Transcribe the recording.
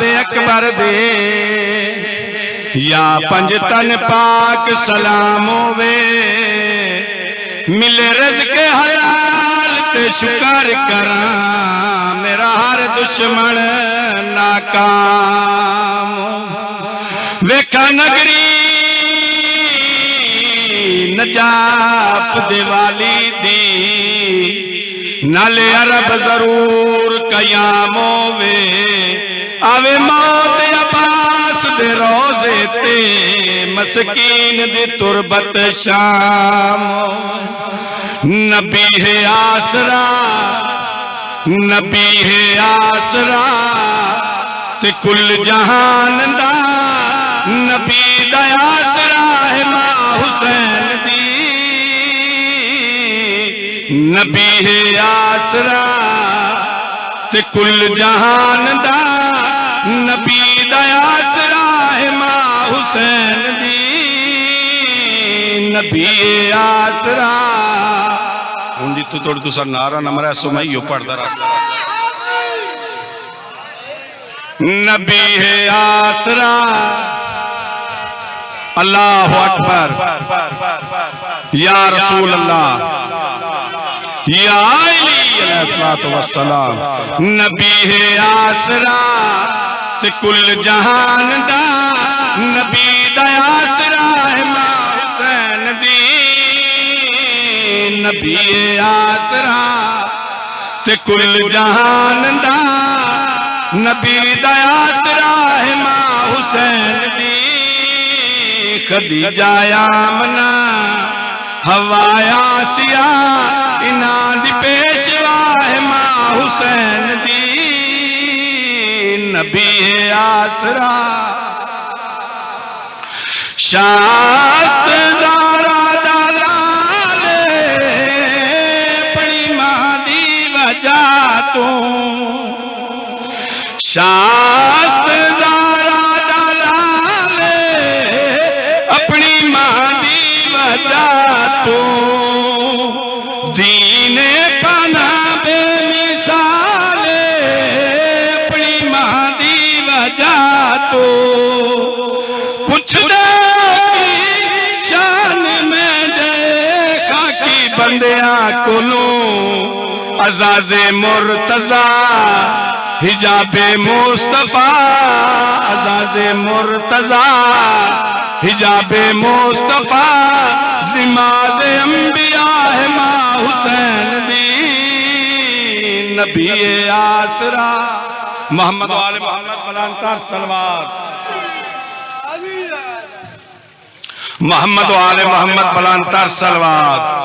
رب اکبر دے۔ یا پنج تن پاک سلام ہوے ملے رزق حلال تے شکر کراں۔ میرا ہر دشمن ناکام۔ ویکھا نگری نجاف دیوالی دی۔ نالے عرب ضرور قیام ہووے۔ آوے موت عباس دے روزے تے مسکین دی تربت شام نبی ہے آسرا نبی ہے آسرا تے کل جہان دا نبی دا آسرا ہے ماں حسین دی نبی ہے آسرا تے کل جہان دا نبی دا آسرا ہے ماں حسین دی۔ نبی آسرا۔ ہوں جی تو توڑ تو سر نارا نمرہ سمیو پڑھ دا راستہ نبی ہے آسرا۔ اللہ اکبر۔ یا رسول اللہ۔ یا علی علیہ الصلوۃ والسلام۔ نبی ہے آسرا۔ تے کل جہان دا نبی دا آسرا ہے ماں حسین دی نبی آسرا تے کل جہان دا نبی دا آسرا ہے ماں حسین دی خدیجہ آمنہ ہوایا سیا آسرا شاست دارا دلالے اپنی ماں دی وجہ تو شاست دارا دلالے اپنی ماں دی وجہ تو کی بندیاں کلوں عزاز مرتضی، حجاب مصطفیٰ، عزاز مرتضی، حجاب مصطفیٰ، نماز انبیاء ہے ماں حسین دی، نبی آسرا، محمد والے محمد بلانکار سلوات محمد والے محمد بلانتر سلوات